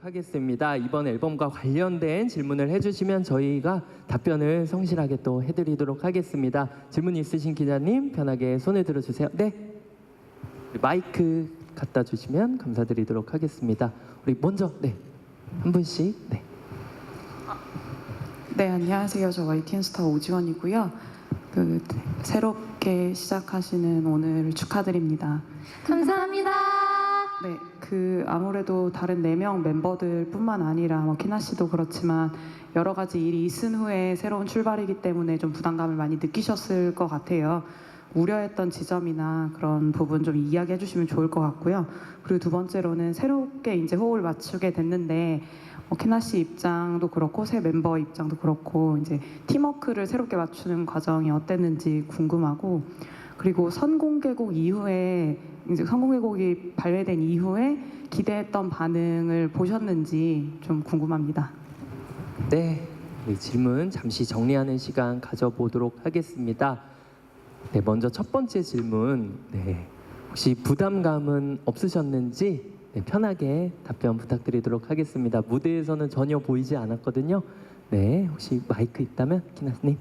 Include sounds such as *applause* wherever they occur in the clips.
하겠습니다. 이번 앨범과 관련된 질문을 해주시면 저희가 답변을 성실하게 또 해드리도록 하겠습니다. 질문 있으신 기자님 편하게 손을 들어주세요. 네. 마이크 갖다 주시면 감사드리도록 하겠습니다. 우리 먼저 네. 한 분씩 네. 네, 안녕하세요. 저 YTN 스타 오지원이고요. 그 새롭게 시작하시는 오늘 축하드립니다. 감사합니다. 네, 그 아무래도 다른 네 명 멤버들뿐만 아니라 뭐 키나 씨도 그렇지만 여러 가지 일이 있은 후에 새로운 출발이기 때문에 좀 부담감을 많이 느끼셨을 것 같아요. 우려했던 지점이나 그런 부분 좀 이야기해 주시면 좋을 것 같고요. 그리고 두 번째로는 새롭게 이제 호흡을 맞추게 됐는데 어, 키나 씨 입장도 그렇고 새 멤버 입장도 그렇고 이제 팀워크를 새롭게 맞추는 과정이 어땠는지 궁금하고 그리고 선공개곡 이후에 이제 선공개곡이 발매된 이후에 기대했던 반응을 보셨는지 좀 궁금합니다. 네, 이 질문 잠시 정리하는 시간 가져보도록 하겠습니다. 네, 먼저 첫 번째 질문. 네, 혹시 부담감은 없으셨는지 네, 편하게 답변 부탁드리도록 하겠습니다. 무대에서는 전혀 보이지 않았거든요. 네, 혹시 마이크 있다면 키나스님.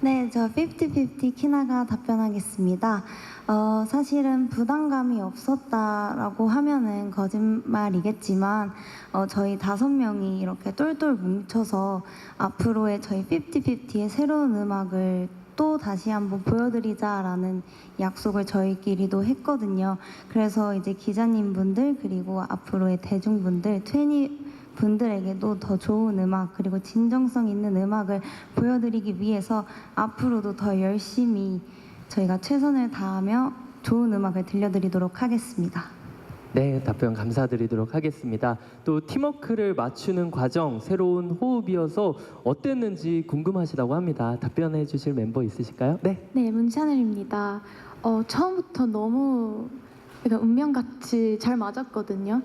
네, 저 50-50 키나가 답변하겠습니다. 어, 사실은 부담감이 없었다라고 하면은 거짓말이겠지만, 어, 저희 다섯 명이 이렇게 똘똘 뭉쳐서 앞으로의 저희 50-50의 새로운 음악을 또 다시 한번 보여드리자라는 약속을 저희끼리도 했거든요. 그래서 이제 기자님분들 그리고 앞으로의 대중분들, 20 분들에게도 더 좋은 음악 그리고 진정성 있는 음악을 보여드리기 위해서 앞으로도 더 열심히 저희가 최선을 다하며 좋은 음악을 들려드리도록 하겠습니다. 네, 답변 감사드리도록 하겠습니다. 또 팀워크를 맞추는 과정, 새로운 호흡이어서 어땠는지 궁금하시다고 합니다. 답변해 주실 멤버 있으실까요? 네. 네, 문샤넬입니다. 어, 처음부터 너무 그러니까 운명같이 잘 맞았거든요.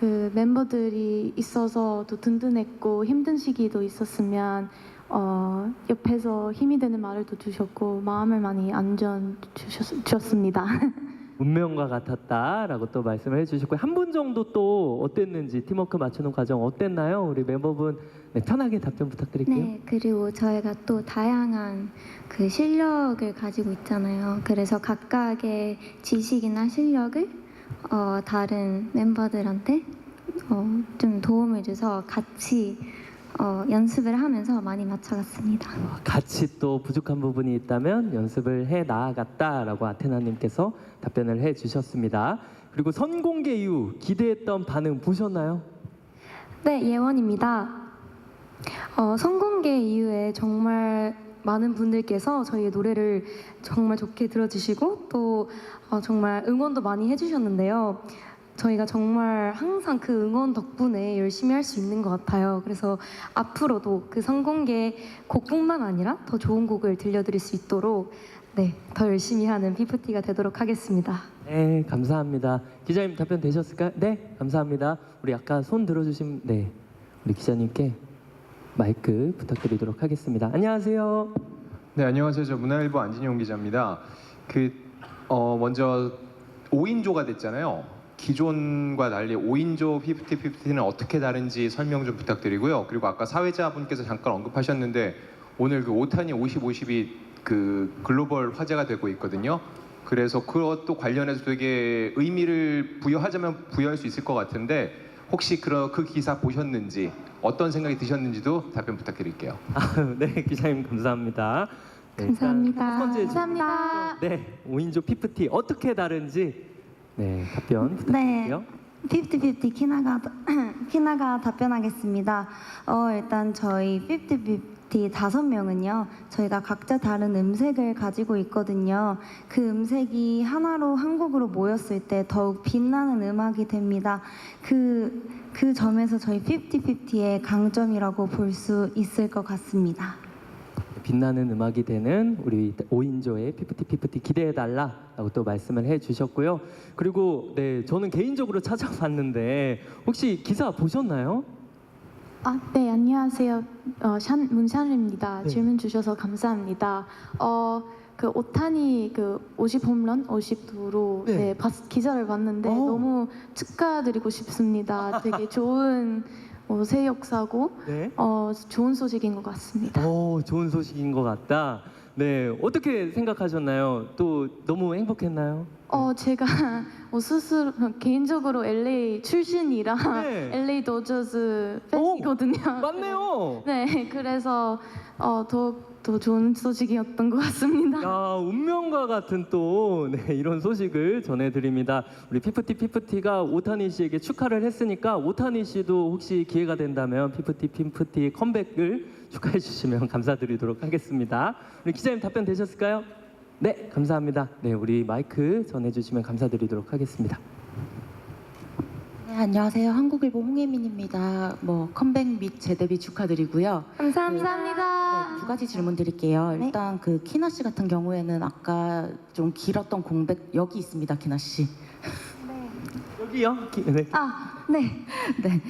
그 멤버들이 있어서 또 든든했고 힘든 시기도 있었으면 어, 옆에서 힘이 되는 말을 또 주셨고 마음을 많이 안전 주셨, 주셨습니다. *laughs* 운명과 같았다라고 또 말씀을 해주셨고 한 분 정도 또 어땠는지 팀워크 맞추는 과정 어땠나요? 우리 멤버분 네, 편하게 답변 부탁드릴게요. 네, 그리고 저희가 또 다양한 그 실력을 가지고 있잖아요. 그래서 각각의 지식이나 실력을 어, 다른 멤버들한테 어, 좀 도움을 줘서 같이 어, 연습을 하면서 많이 맞춰갔습니다. 같이 또 부족한 부분이 있다면 연습을 해 나아갔다라고 아테나님께서 답변을 해 주셨습니다. 그리고 선공개 이후 기대했던 반응 보셨나요? 네, 예원입니다. 어, 선공개 이후에 정말 많은 분들께서 저희의 노래를 정말 좋게 들어주시고 또 어, 정말 응원도 많이 해주셨는데요. 저희가 정말 항상 그 응원 덕분에 열심히 할 수 있는 것 같아요. 그래서 앞으로도 그 선공개 곡뿐만 아니라 더 좋은 곡을 들려드릴 수 있도록 네, 더 열심히 하는 피프티가 되도록 하겠습니다. 네, 감사합니다. 기자님 답변 되셨을까요? 네, 감사합니다. 우리 아까 손 들어주신 네, 우리 기자님께 마이크 부탁드리도록 하겠습니다. 안녕하세요. 네 안녕하세요 저 문화일보 안진용 기자입니다. 그 어, 먼저 5인조가 됐잖아요. 기존과 달리 5인조 50-50는 어떻게 다른지 설명 좀 부탁드리고요. 그리고 아까 사회자분께서 잠깐 언급하셨는데 오늘 그 5탄이 50, 50이 그 글로벌 화제가 되고 있거든요. 그래서 그것도 관련해서 되게 의미를 부여하자면 부여할 수 있을 것 같은데 혹시 그, 그 기사 보셨는지 어떤 생각이 드셨는지도 답변 부탁드릴게요. 아, *laughs* 네, 기자님 감사합니다. 네, 일단 감사합니다. 첫 번째 감사합니다. 네, 5인조 피프티 어떻게 다른지 네, 답변 부탁드릴게요. 50-50 키나가 *clears throat* 키나가 답변하겠습니다. 어, 일단 저희 50-50 다섯 명은요, 저희가 각자 다른 음색을 가지고 있거든요. 그 음색이 하나로 한국으로 모였을 때 더욱 빛나는 음악이 됩니다. 그, 그 점에서 저희 50-50의 강점이라고 볼 수 있을 것 같습니다. 빛나는 음악이 되는 우리 5인조의 피프티 피프티 기대해 달라라고 또 말씀을 해 주셨고요. 그리고 네, 저는 개인적으로 찾아봤는데 혹시 기사 보셨나요? 아, 네, 안녕하세요. 어, 샨, 문샤늘입니다. 네. 질문 주셔서 감사합니다. 어, 그 오타니 그50 홈런, 50도로 네. 네. 봤- 기사를 봤는데 어. 너무 축하드리고 싶습니다. 되게 좋은 어, 새 역사고 네. 어, 좋은 소식인 것 같습니다. 오, 좋은 소식인 것 같다. 네, 어떻게 생각하셨나요? 또 너무 행복했나요? 어, 제가 *laughs* 어, 스스로 개인적으로 LA 출신이라 네. *laughs* LA 도저스 팬이거든요. 맞네요. *laughs* 네, 그래서 어, 더욱 더 좋은 소식이었던 것 같습니다. 야, 운명과 같은 또 네, 이런 소식을 전해드립니다. 우리 피프티 피프티가 오타니 씨에게 축하를 했으니까 오타니 씨도 혹시 기회가 된다면 피프티 피프티 컴백을 축하해 주시면 감사드리도록 하겠습니다. 우리 기자님 답변 되셨을까요? 네, 감사합니다. 네, 우리 마이크 전해주시면 감사드리도록 하겠습니다. 네, 안녕하세요. 한국일보 홍혜민입니다. 뭐 컴백 및 재데뷔 축하드리고요. 감사합니다. 네, 두 가지 질문 드릴게요. 네. 일단 그 키나 씨 같은 경우에는 아까 좀 길었던 공백 여기 있습니다, 키나 씨. 여기요. 기- 네. 아, 네. 네,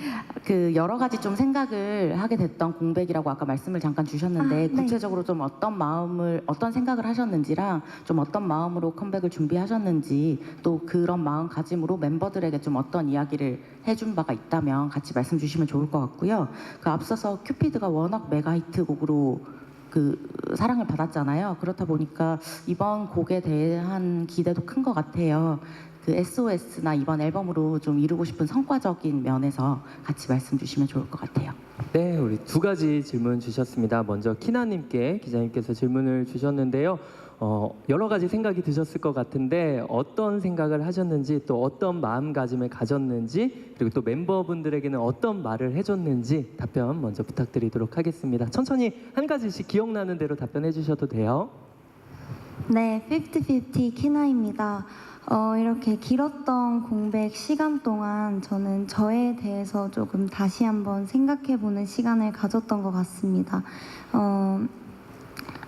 그 여러 가지 좀 생각을 하게 됐던 공백이라고 아까 말씀을 잠깐 주셨는데 아, 네. 구체적으로 좀 어떤 마음을 어떤 생각을 하셨는지랑 좀 어떤 마음으로 컴백을 준비하셨는지 또 그런 마음가짐으로 멤버들에게 좀 어떤 이야기를 해준 바가 있다면 같이 말씀 주시면 좋을 것 같고요. 그 앞서서 큐피드가 워낙 메가 히트 곡으로 그 사랑을 받았잖아요. 그렇다 보니까 이번 곡에 대한 기대도 큰 것 같아요. 그 SOS나 이번 앨범으로 좀 이루고 싶은 성과적인 면에서 같이 말씀 주시면 좋을 것 같아요. 네, 우리 두 가지 질문 주셨습니다. 먼저 키나님께 기자님께서 질문을 주셨는데요. 어, 여러 가지 생각이 드셨을 것 같은데 어떤 생각을 하셨는지 또 어떤 마음가짐을 가졌는지 그리고 또 멤버분들에게는 어떤 말을 해줬는지 답변 먼저 부탁드리도록 하겠습니다. 천천히 한 가지씩 기억나는 대로 답변해 주셔도 돼요. 네, 50-50 키나입니다. 어, 이렇게 길었던 공백 시간 동안 저는 저에 대해서 조금 다시 한번 생각해보는 시간을 가졌던 것 같습니다. 어,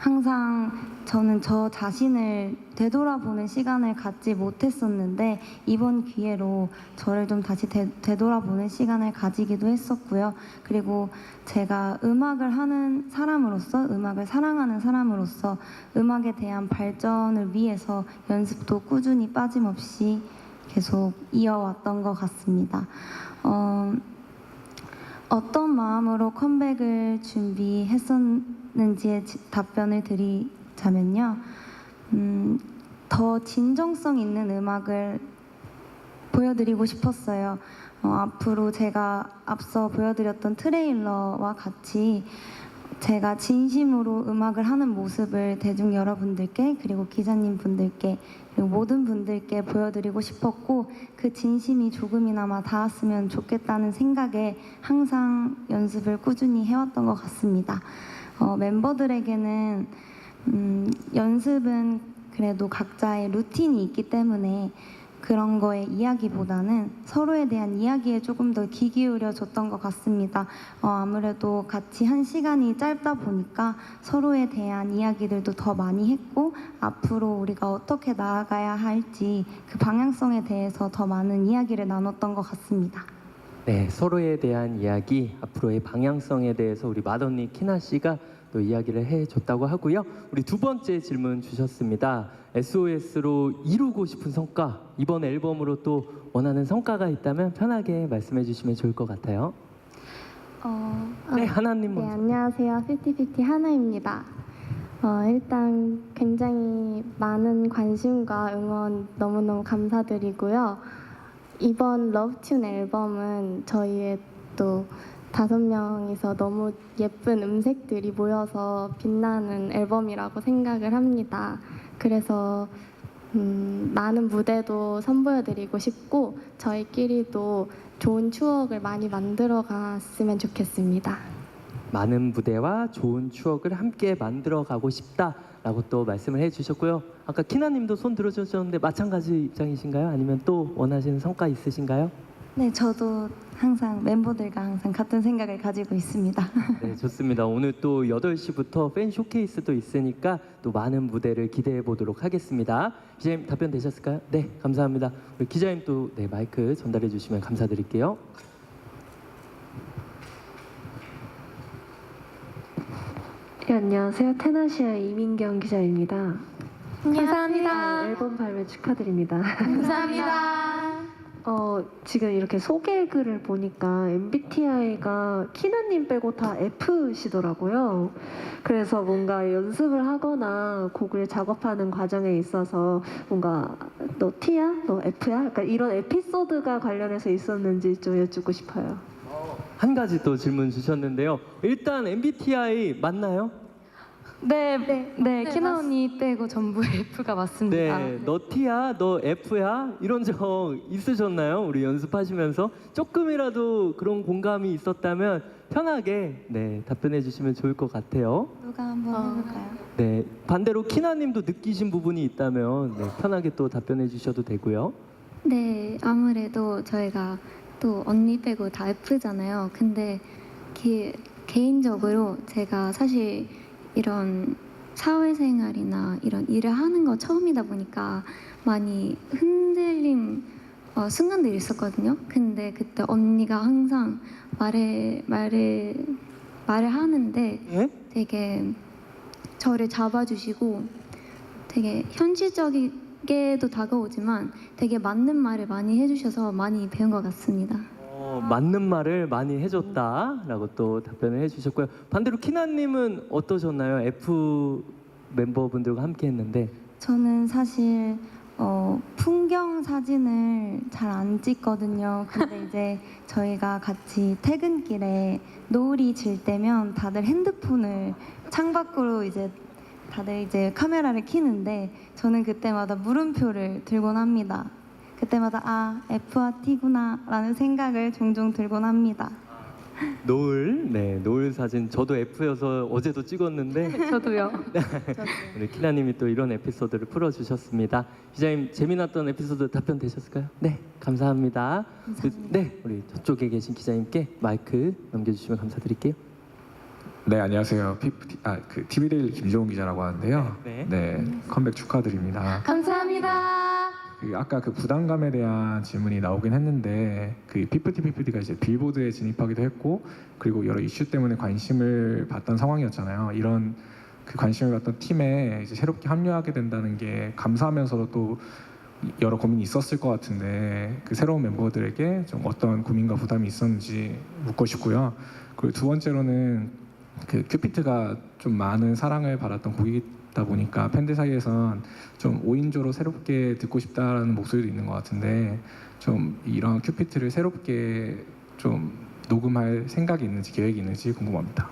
항상 저는 저 자신을 되돌아보는 시간을 갖지 못했었는데 이번 기회로 저를 좀 다시 되, 되돌아보는 시간을 가지기도 했었고요. 그리고 제가 음악을 하는 사람으로서 음악을 사랑하는 사람으로서 음악에 대한 발전을 위해서 연습도 꾸준히 빠짐없이 계속 이어왔던 것 같습니다. 어, 어떤 마음으로 컴백을 준비했었는지에 지- 답변을 드리자면요. 음, 더 진정성 있는 음악을 보여드리고 싶었어요. 어, 앞으로 제가 앞서 보여드렸던 트레일러와 같이 제가 진심으로 음악을 하는 모습을 대중 여러분들께 그리고 기자님 분들께 그리고 모든 분들께 보여드리고 싶었고 그 진심이 조금이나마 닿았으면 좋겠다는 생각에 항상 연습을 꾸준히 해왔던 것 같습니다. 어, 멤버들에게는 음, 연습은 그래도 각자의 루틴이 있기 때문에 그런 거에 이야기보다는 서로에 대한 이야기에 조금 더 귀 기울여 줬던 것 같습니다. 어, 아무래도 같이 한 시간이 짧다 보니까 서로에 대한 이야기들도 더 많이 했고 앞으로 우리가 어떻게 나아가야 할지 그 방향성에 대해서 더 많은 이야기를 나눴던 것 같습니다. 네, 서로에 대한 이야기, 앞으로의 방향성에 대해서 우리 맏언니 키나 씨가 또 이야기를 해줬다고 하고요. 우리 두 번째 질문 주셨습니다. SOS로 이루고 싶은 성과, 이번 앨범으로 또 원하는 성과가 있다면 편하게 말씀해 주시면 좋을 것 같아요. 어, 네, 하나님 네, 먼저. 안녕하세요. 5050 하나입니다. 어, 일단 굉장히 많은 관심과 응원 너무너무 감사드리고요. 이번 러브튠 앨범은 저희의 또 다섯 명이서 너무 예쁜 음색들이 모여서 빛나는 앨범이라고 생각을 합니다. 그래서 음, 많은 무대도 선보여드리고 싶고 저희끼리도 좋은 추억을 많이 만들어 갔으면 좋겠습니다. 많은 무대와 좋은 추억을 함께 만들어 가고 싶다라고 또 말씀을 해주셨고요. 아까 키나님도 손 들어주셨는데 마찬가지 입장이신가요? 아니면 또 원하시는 성과 있으신가요? 네, 저도 항상 멤버들과 항상 같은 생각을 가지고 있습니다. *laughs* 네, 좋습니다. 오늘 또 8시부터 팬 쇼케이스도 있으니까 또 많은 무대를 기대해 보도록 하겠습니다. 기자님 답변 되셨을까요? 네, 감사합니다. 우리 기자님 또 네, 마이크 전달해 주시면 감사드릴게요. 네, 안녕하세요. 테나시아 이민경 기자입니다. 감사합니다. 앨범 발매 축하드립니다. 감사합니다. 어, 지금 이렇게 소개 글을 보니까 MBTI가 키나님 빼고 다 F시더라고요. 그래서 뭔가 연습을 하거나 곡을 작업하는 과정에 있어서 뭔가 너 T야? 너 F야? 약간 이런 에피소드가 관련해서 있었는지 좀 여쭙고 싶어요. 한 가지 또 질문 주셨는데요. 일단 MBTI 맞나요? 네, 네, 키나 언니 빼고 전부 *laughs* F가 맞습니다. 네, 너 T야, 너 F야 이런 적 있으셨나요? 우리 연습하시면서 조금이라도 그런 공감이 있었다면 편하게 네 답변해 주시면 좋을 것 같아요. 누가 한번 해볼까요? 네, 반대로 키나님도 느끼신 부분이 있다면 네, 편하게 또 답변해 주셔도 되고요. 네, 아무래도 저희가 또 언니 빼고 다 F잖아요. 근데 기- 개인적으로 제가 사실 이런 사회생활이나 이런 일을 하는 거 처음이다 보니까 많이 흔들린 어, 순간들이 있었거든요. 근데 그때 언니가 항상 말을 말을 말을 하는데 예? 되게 저를 잡아주시고 되게 현실적이게도 다가오지만 되게 맞는 말을 많이 해주셔서 많이 배운 것 같습니다. 어, 맞는 말을 많이 해줬다라고 또 답변을 해주셨고요. 반대로 키나님은 어떠셨나요? F 멤버분들과 함께 했는데 저는 사실 어, 풍경 사진을 잘 안 찍거든요. 근데 *laughs* 이제 저희가 같이 퇴근길에 노을이 질 때면 다들 핸드폰을 창밖으로 이제 다들 이제 카메라를 켜는데 저는 그때마다 물음표를 들곤 합니다. 그때마다 아 F와 T구나 라는 생각을 종종 들곤 합니다. 노을, 네 노을 사진 저도 F여서 어제도 찍었는데 *laughs* 저도요. *laughs* 우리 키나님이 또 이런 에피소드를 풀어주셨습니다. 기자님 재미났던 에피소드 답변 되셨을까요? 네, 감사합니다. 그, 네, 우리 저쪽에 계신 기자님께 마이크 넘겨주시면 감사드릴게요. 네 안녕하세요. 피프티 아 그 TV데일리 김종훈 기자라고 하는데요. 네. 네 컴백 축하드립니다. 감사합니다. 그 아까 그 부담감에 대한 질문이 나오긴 했는데 그 피프티 피프티가 이제 빌보드에 진입하기도 했고 그리고 여러 이슈 때문에 관심을 받던 상황이었잖아요. 이런 그 관심을 받던 팀에 이제 새롭게 합류하게 된다는 게 감사하면서도 또 여러 고민이 있었을 것 같은데 그 새로운 멤버들에게 좀 어떤 고민과 부담이 있었는지 묻고 싶고요. 그리고 두 번째로는 그 큐피트가 좀 많은 사랑을 받았던 곡이 다 보니까 팬들 사이에선 좀 5인조로 새롭게 듣고 싶다라는 목소리도 있는 것 같은데 좀 이런 큐피트를 새롭게 좀 녹음할 생각이 있는지 계획이 있는지 궁금합니다.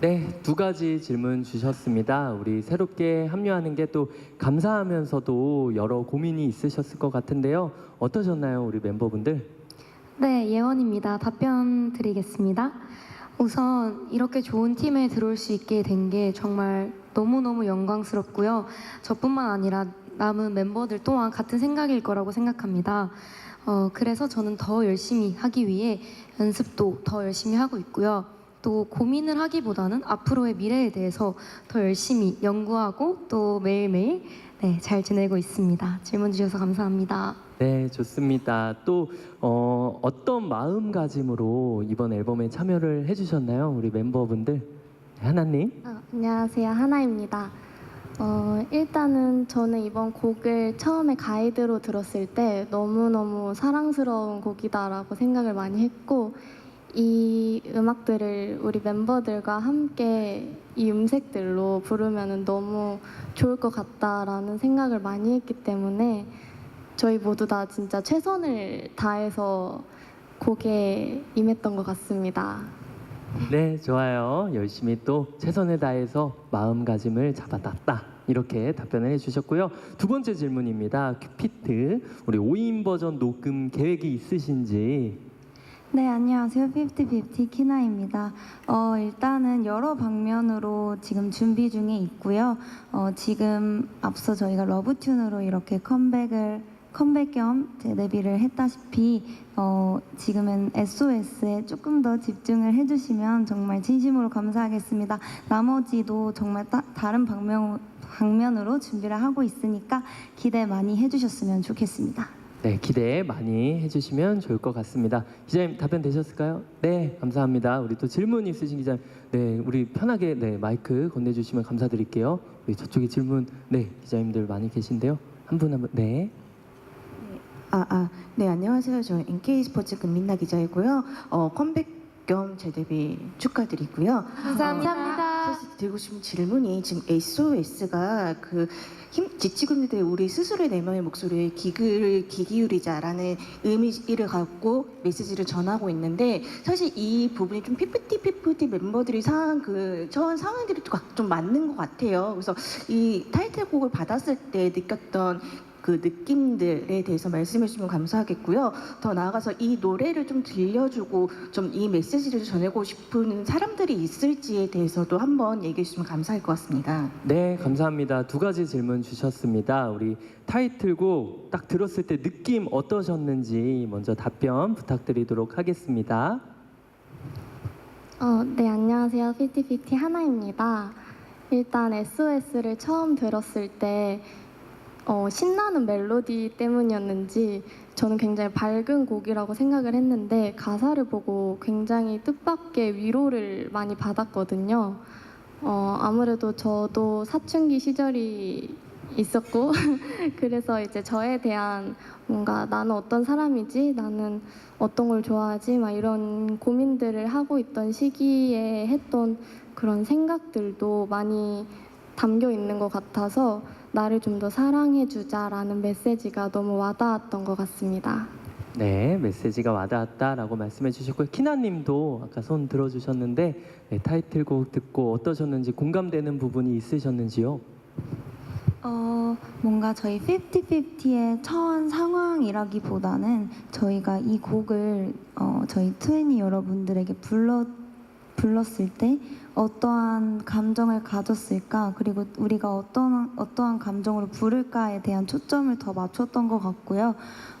네, 두 가지 질문 주셨습니다. 우리 새롭게 합류하는 게 또 감사하면서도 여러 고민이 있으셨을 것 같은데요. 어떠셨나요, 우리 멤버분들? 네, 예원입니다. 답변 드리겠습니다. 우선 이렇게 좋은 팀에 들어올 수 있게 된 게 정말 너무너무 영광스럽고요. 저뿐만 아니라 남은 멤버들 또한 같은 생각일 거라고 생각합니다. 어, 그래서 저는 더 열심히 하기 위해 연습도 더 열심히 하고 있고요. 또 고민을 하기보다는 앞으로의 미래에 대해서 더 열심히 연구하고 또 매일매일 네, 잘 지내고 있습니다. 질문 주셔서 감사합니다. 네, 좋습니다. 또 어, 어떤 마음가짐으로 이번 앨범에 참여를 해주셨나요, 우리 멤버분들? 네, 하나님. 아, 안녕하세요. 하나입니다. 어, 일단은 저는 이번 곡을 처음에 가이드로 들었을 때 너무너무 사랑스러운 곡이다라고 생각을 많이 했고 이 음악들을 우리 멤버들과 함께 이 음색들로 부르면 너무 좋을 것 같다라는 생각을 많이 했기 때문에 저희 모두 다 진짜 최선을 다해서 곡에 임했던 것 같습니다. 네, 좋아요. 열심히 또 최선을 다해서 마음가짐을 잡아놨다. 이렇게 답변을 해주셨고요. 두 번째 질문입니다. 큐피트, 우리 5인 버전 녹음 계획이 있으신지? 네, 안녕하세요. 5050 키나입니다. 어, 일단은 여러 방면으로 지금 준비 중에 있고요. 어, 지금 앞서 저희가 러브튠으로 이렇게 컴백을 컴백 겸 데뷔를 했다시피 어, 지금은 SOS에 조금 더 집중을 해주시면 정말 진심으로 감사하겠습니다. 나머지도 정말 따, 다른 방면, 방면으로 준비를 하고 있으니까 기대 많이 해주셨으면 좋겠습니다. 네, 기대 많이 해주시면 좋을 것 같습니다. 기자님 답변 되셨을까요? 네, 감사합니다. 우리 또 질문 있으신 기자님, 네, 우리 편하게 네 마이크 건네주시면 감사드릴게요. 우리 저쪽에 질문, 네, 기자님들 많이 계신데요. 한 분 한 분, 네. 아, 아, 네, 안녕하세요. 저 NK 스포츠 금민나 기자이고요. 어, 컴백 겸 재데뷔 축하드리고요. 감사합니다. 사실 드리고 싶은 질문이 지금 SOS가 그 힘, 지치고 있는데 우리 스스로의 내면의 목소리에 귀를 귀 기울이자라는 의미를 갖고 메시지를 전하고 있는데 사실 이 부분이 좀 피프티 피프티 멤버들이 상한 그 처한 상황들이 좀 맞는 것 같아요. 그래서 이 타이틀곡을 받았을 때 느꼈던 그 느낌들에 대해서 말씀해 주시면 감사하겠고요. 더 나아가서 이 노래를 좀 들려주고 좀 이 메시지를 전하고 싶은 사람들이 있을지에 대해서도 한번 얘기해 주시면 감사할 것 같습니다. 네, 감사합니다. 두 가지 질문 주셨습니다. 우리 타이틀곡 딱 들었을 때 느낌 어떠셨는지 먼저 답변 부탁드리도록 하겠습니다. 어, 네, 안녕하세요. 피티피티 하나입니다. 일단 SOS를 처음 들었을 때 어, 신나는 멜로디 때문이었는지 저는 굉장히 밝은 곡이라고 생각을 했는데 가사를 보고 굉장히 뜻밖의 위로를 많이 받았거든요. 어, 아무래도 저도 사춘기 시절이 있었고 *laughs* 그래서 이제 저에 대한 뭔가 나는 어떤 사람이지 나는 어떤 걸 좋아하지 막 이런 고민들을 하고 있던 시기에 했던 그런 생각들도 많이 담겨 있는 것 같아서 나를 좀 더 사랑해 주자라는 메시지가 너무 와닿았던 것 같습니다. 네, 메시지가 와닿았다라고 말씀해 주셨고요. 키나님도 아까 손 들어주셨는데 네, 타이틀곡 듣고 어떠셨는지 공감되는 부분이 있으셨는지요? 어, 뭔가 저희 50-50의 처한 상황이라기보다는 저희가 이 곡을 어, 저희 트웬이 여러분들에게 불러 불렀을 때 어떠한 감정을 가졌을까 그리고 우리가 어떤 어떠한 감정으로 부를까에 대한 초점을 더 맞췄던 것 같고요.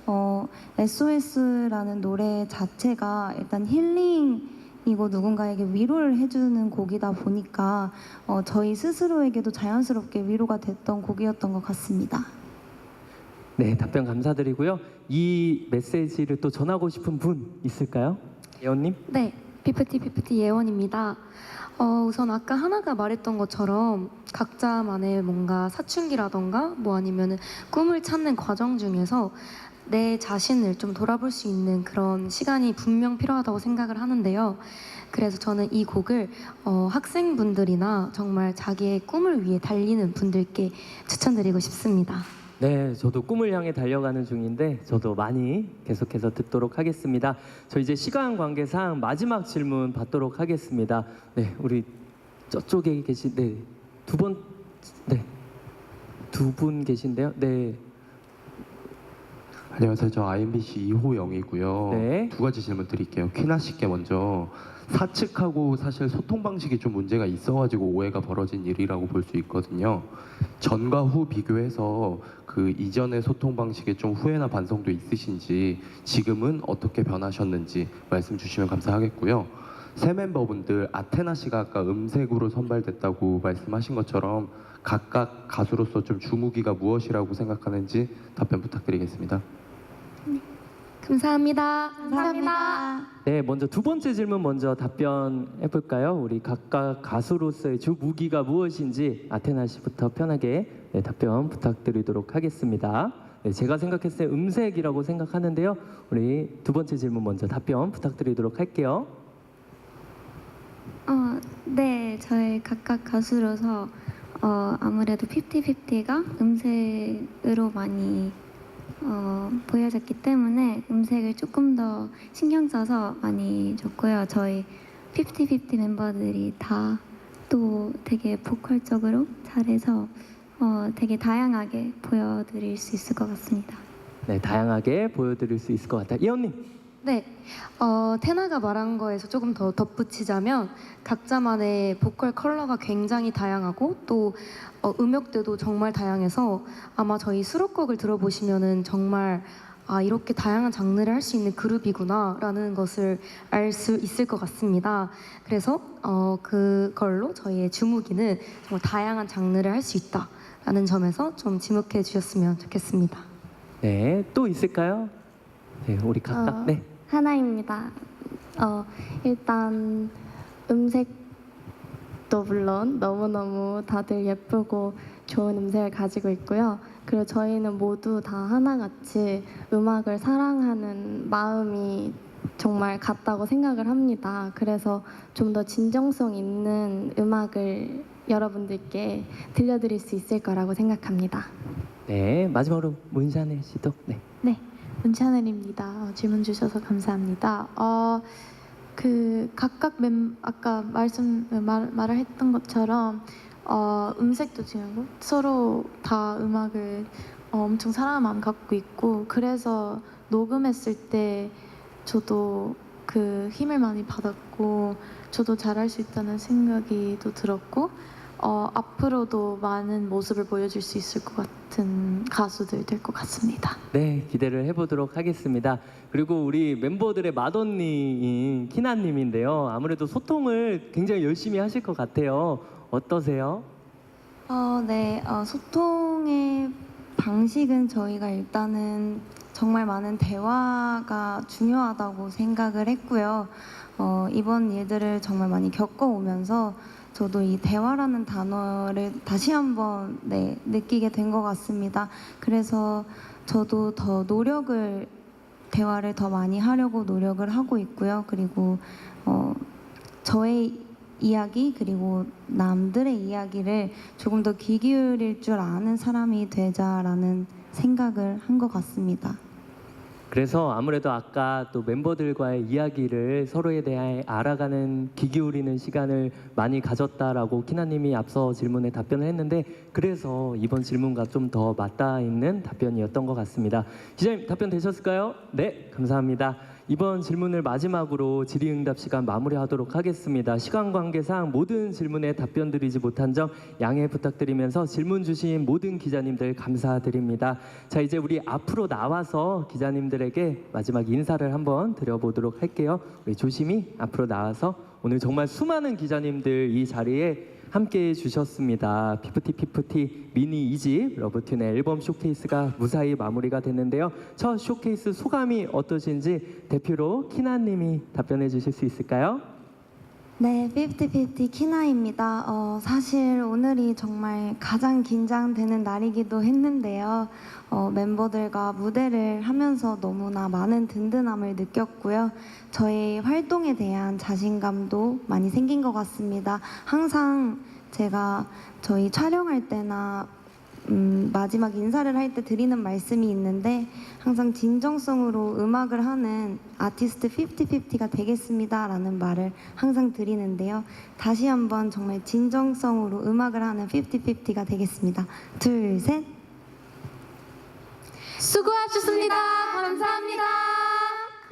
어, SOS라는 노래 자체가 일단 힐링 이고 누군가에게 위로를 해주는 곡이다 보니까 어, 저희 스스로에게도 자연스럽게 위로가 됐던 곡이었던 것 같습니다. 네, 답변 감사드리고요. 이 메시지를 또 전하고 싶은 분 있을까요? 예원님? 네, 피프티 피프티 예원입니다. 어, 우선 아까 하나가 말했던 것처럼 각자만의 뭔가 사춘기라던가 뭐 아니면은 꿈을 찾는 과정 중에서 내 자신을 좀 돌아볼 수 있는 그런 시간이 분명 필요하다고 생각을 하는데요. 그래서 저는 이 곡을 어, 학생분들이나 정말 자기의 꿈을 위해 달리는 분들께 추천드리고 싶습니다. 네, 저도 꿈을 향해 달려가는 중인데 저도 많이 계속해서 듣도록 하겠습니다. 저 이제 시간 관계상 마지막 질문 받도록 하겠습니다. 네, 우리 저쪽에 계신 네, 두 번, 네, 두 분 계신데요. 네, 안녕하세요. 저 IMBC 2호영이고요. 네. 두 가지 질문 드릴게요. 퀴나 씨께 먼저 사측하고 사실 소통 방식이 좀 문제가 있어가지고 오해가 벌어진 일이라고 볼 수 있거든요. 전과 후 비교해서 그 이전의 소통 방식에 좀 후회나 반성도 있으신지 지금은 어떻게 변하셨는지 말씀 주시면 감사하겠고요. 새 멤버분들 아테나 씨가 아까 음색으로 선발됐다고 말씀하신 것처럼 각각 가수로서 좀 주무기가 무엇이라고 생각하는지 답변 부탁드리겠습니다. 감사합니다. 감사합니다. 네, 먼저 두 번째 질문 먼저 답변해 볼까요? 우리 각각 가수로서의 주 무기가 무엇인지 아테나 씨부터 편하게 네, 답변 부탁드리도록 하겠습니다. 네, 제가 생각했을 때 음색이라고 생각하는데요. 우리 두 번째 질문 먼저 답변 부탁드리도록 할게요. 어, 네, 저희 각각 가수로서 어, 아무래도 50-50가 음색으로 많이 어, 보여졌기 때문에 음색을 조금 더 신경 써서 많이 줬고요. 저희 50-50 멤버들이 다 또 되게 보컬적으로 잘해서 어, 되게 다양하게 보여드릴 수 있을 것 같습니다. 네, 다양하게 보여드릴 수 있을 것 같아요. 예원님. 네, 어, 테나가 말한 거에서 조금 더 덧붙이자면 각자만의 보컬 컬러가 굉장히 다양하고 또 어, 음역대도 정말 다양해서 아마 저희 수록곡을 들어보시면은 정말 아 이렇게 다양한 장르를 할 수 있는 그룹이구나라는 것을 알 수 있을 것 같습니다. 그래서 어, 그걸로 저희의 주무기는 정말 다양한 장르를 할 수 있다라는 점에서 좀 지목해 주셨으면 좋겠습니다. 네, 또 있을까요? 네, 우리 각각. 어. 네. 하나입니다. 어, 일단 음색도 물론 너무너무 다들 예쁘고 좋은 음색을 가지고 있고요. 그리고 저희는 모두 다 하나같이 음악을 사랑하는 마음이 정말 같다고 생각을 합니다. 그래서 좀 더 진정성 있는 음악을 여러분들께 들려드릴 수 있을 거라고 생각합니다. 네, 마지막으로 문샤넬 씨도. 네. 네, 문찬을입니다. 어, 질문 주셔서 감사합니다. 어, 그 각각 멤 아까 말씀 말, 말을 했던 것처럼 어, 음색도 중요하고 서로 다 음악을 어, 엄청 사랑하는 마음 갖고 있고 그래서 녹음했을 때 저도 그 힘을 많이 받았고 저도 잘할 수 있다는 생각이 또 들었고 어, 앞으로도 많은 모습을 보여줄 수 있을 것 같은 가수들 될 것 같습니다. 네, 기대를 해보도록 하겠습니다. 그리고 우리 멤버들의 맏언니인 키나님인데요. 아무래도 소통을 굉장히 열심히 하실 것 같아요. 어떠세요? 어, 네. 어, 소통의 방식은 저희가 일단은 정말 많은 대화가 중요하다고 생각을 했고요. 어, 이번 일들을 정말 많이 겪어오면서 저도 이 대화라는 단어를 다시 한번 네, 느끼게 된 것 같습니다. 그래서 저도 더 노력을 대화를 더 많이 하려고 노력을 하고 있고요. 그리고 어, 저의 이야기 그리고 남들의 이야기를 조금 더 귀 기울일 줄 아는 사람이 되자라는 생각을 한 것 같습니다. 그래서 아무래도 아까 또 멤버들과의 이야기를 서로에 대해 알아가는 귀 기울이는 시간을 많이 가졌다라고 키나님이 앞서 질문에 답변을 했는데 그래서 이번 질문과 좀 더 맞닿아 있는 답변이었던 것 같습니다. 기자님 답변 되셨을까요? 네, 감사합니다. 이번 질문을 마지막으로 질의응답 시간 마무리하도록 하겠습니다. 시간 관계상 모든 질문에 답변 드리지 못한 점 양해 부탁드리면서 질문 주신 모든 기자님들 감사드립니다. 자, 이제 우리 앞으로 나와서 기자님들에게 마지막 인사를 한번 드려보도록 할게요. 우리 조심히 앞으로 나와서 오늘 정말 수많은 기자님들 이 자리에 함께 해주셨습니다. 피프티 피프티 미니 2집 러브튠의 앨범 쇼케이스가 무사히 마무리가 됐는데요. 첫 쇼케이스 소감이 어떠신지 대표로 키나님이 답변해 주실 수 있을까요? 네, 5050 키나입니다. 어, 사실 오늘이 정말 가장 긴장되는 날이기도 했는데요. 어, 멤버들과 무대를 하면서 너무나 많은 든든함을 느꼈고요. 저희 활동에 대한 자신감도 많이 생긴 것 같습니다. 항상 제가 저희 촬영할 때나 음, 마지막 인사를 할 때 드리는 말씀이 있는데 항상 진정성으로 음악을 하는 아티스트 5050가 되겠습니다 라는 말을 항상 드리는데요. 다시 한번 정말 진정성으로 음악을 하는 5050가 되겠습니다. 둘, 셋. 수고하셨습니다. 감사합니다.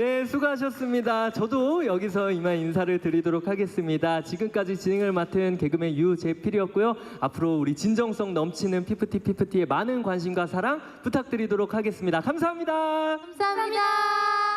네, 수고하셨습니다. 저도 여기서 이만 인사를 드리도록 하겠습니다. 지금까지 진행을 맡은 개그맨 유재필이었고요. 앞으로 우리 진정성 넘치는 피프티 피프티의 많은 관심과 사랑 부탁드리도록 하겠습니다. 감사합니다. 감사합니다.